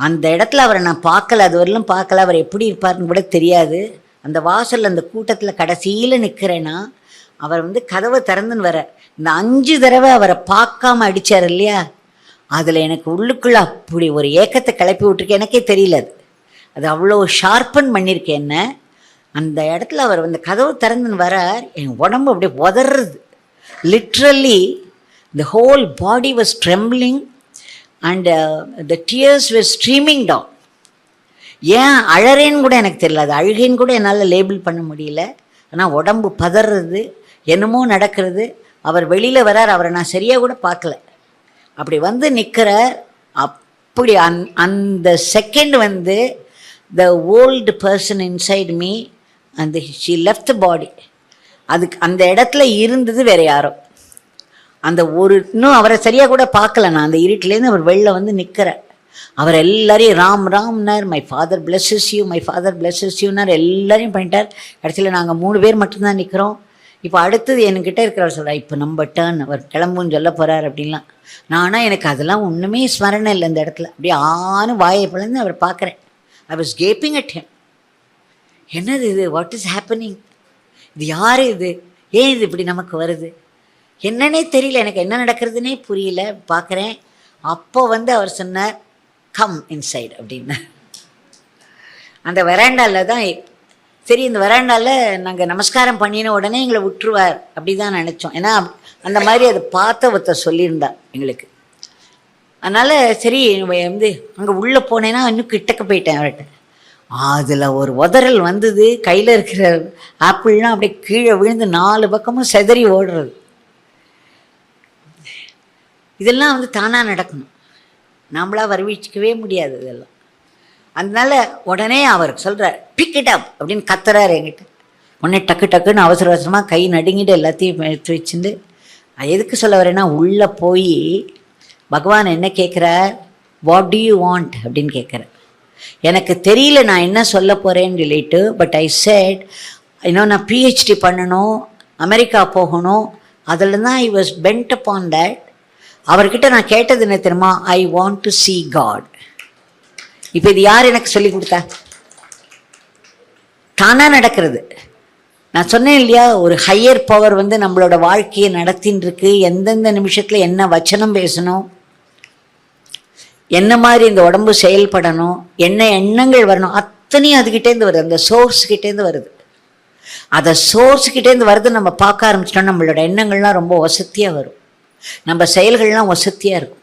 அந்த இடத்துல அவரை நான் பார்க்கல அது வரலும் பார்க்கல. அவர் எப்படி இருப்பாருன்னு கூட தெரியாது. அந்த வாசலில் அந்த கூட்டத்தில் கடைசியில் நிற்கிறேன்னா அவர் வந்து கதவை திறந்துன்னு வர இந்த அஞ்சு தடவை அவரை பார்க்காம அடிச்சார் இல்லையா? அதில் எனக்கு உள்ளுக்குள்ளே அப்படி ஒரு ஏக்கத்தை கிளப்பி விட்டுருக்கு. எனக்கே தெரியல அது. அது அவ்வளோ ஷார்ப்பன் பண்ணியிருக்கேன் என்ன. அந்த இடத்துல அவர் வந்து கதவு திறந்துன்னு வர என் உடம்பு அப்படியே உதறது. Literally the whole body was trembling. And the tears were streaming down ஏன் அழறேன்னு கூட எனக்கு தெரியல. அது அழுகைன்னு கூட என்னால் லேபிள் பண்ண முடியல. ஆனால் உடம்பு பதறது என்னமோ நடக்கிறது. அவர் வெளியில் வரார் அவரை நான் சரியாக கூட பார்க்கல. அப்படி வந்து நிற்கிற அப்படி அந் அந்த செகண்ட் வந்து the old person inside me அந்த ஷி லெஃப்ட் பாடி அதுக்கு அந்த இடத்துல இருந்தது வேற யாரோ. அந்த ஒரு இன்னும் அவரை சரியாக கூட பார்க்கல நான். அந்த இருட்டிலேருந்து அவர் வெளில வந்து நிற்கிறேன் அவர் எல்லாரையும் Ram ராம்னார் my father blesses you my father blesses யூனார் எல்லாரையும் பண்ணிட்டார். கடைசியில் நாங்கள் மூணு பேர் மட்டும்தான் நிற்கிறோம் இப்போ அடுத்தது என்கிட்ட இருக்கிறவர் சொல்கிறார் இப்போ நம்ம டேர்ன் அவர் கிளம்புன்னு சொல்ல போகிறார் அப்படின்லாம். நானா எனக்கு அதெல்லாம் ஒன்றுமே ஸ்மரணை இல்லை இந்த இடத்துல. அப்படியே ஆணு வாயை பிளந்து அவர் பார்க்குறேன். I was gaping at him. என்னது இது? வாட் இஸ் ஹேப்பனிங் இது யார் இது? ஏன் இது இப்படி நமக்கு வருது? என்னன்னே தெரியல. எனக்கு என்ன நடக்கிறதுனே புரியல. பார்க்குறேன். அப்போ வந்து அவர் சொன்னார் கம் இன்சைட் அப்படின்னு. அந்த வராண்டாவில் தான் சரி இந்த வெராண்டாவில் நாங்கள் நமஸ்காரம் பண்ணின உடனே எங்களை விட்டுருவார் அப்படி தான் நினச்சோம். ஏன்னா அந்த மாதிரி அதை பார்த்த ஒருத்தர் சொல்லியிருந்தா எங்களுக்கு. அதனால் சரி வந்து அங்கே உள்ளே போனேன்னா இன்னும் கிட்டக்க போயிட்டேன் அவர்கிட்ட. அதில் ஒரு உதறல் வந்தது. கையில் இருக்கிற ஆப்பிள்லாம் அப்படியே கீழே விழுந்து நாலு பக்கமும் செதறி ஓடுறது. இதெல்லாம் வந்து தானாக நடக்கணும். நம்மளாக வருவிச்சிக்கவே முடியாது இதெல்லாம். அதனால உடனே அவர் சொல்கிறார் பிக் இட் அப் அப்படின்னு கத்துறாரு என்கிட்ட. உடனே டக்கு டக்குன்னு அவசர அவசரமாக கை நடுங்கிட்டு எல்லாத்தையும் எடுத்து வச்சுட்டு அது எதுக்கு சொல்ல வரேன்னா உள்ளே போய் பகவான் என்ன கேட்குறார் வாட் டு யூ வாண்ட் அப்படின்னு கேட்குறார் எனக்கு தெரியல நான் என்ன சொல்ல போகிறேன்னு சொல்லிட்டு பட் ஐ செட் இன்னும் நான் பிஹெச்டி பண்ணணும் அமெரிக்கா போகணும். அதில் தான் I was bent upon that அவர்கிட்ட நான் கேட்டது என்ன தெரியுமா? I want to see God இப்போ இது யார் எனக்கு சொல்லி கொடுத்தா? தானாக நடக்கிறது. நான் சொன்னேன் இல்லையா ஒரு ஹையர் பவர் வந்து நம்மளோட வாழ்க்கையை நடத்தின்னு இருக்கு எந்தெந்த நிமிஷத்தில் என்ன வச்சனம் பேசணும்? என்ன மாதிரி இந்த உடம்பு செயல்படணும்? என்ன எண்ணங்கள் வரணும்? அத்தனையும் அதுகிட்டேருந்து வருது. அந்த சோர்ஸ் கிட்டேருந்து வருது. அதை சோர்ஸ் கிட்டேருந்து வருது நம்ம பார்க்க ஆரம்பிச்சிட்டோம் நம்மளோட எண்ணங்கள்லாம் ரொம்ப வசதியாக வரும். நம்ம செயல்கள்லாம் வசதியாக இருக்கும்.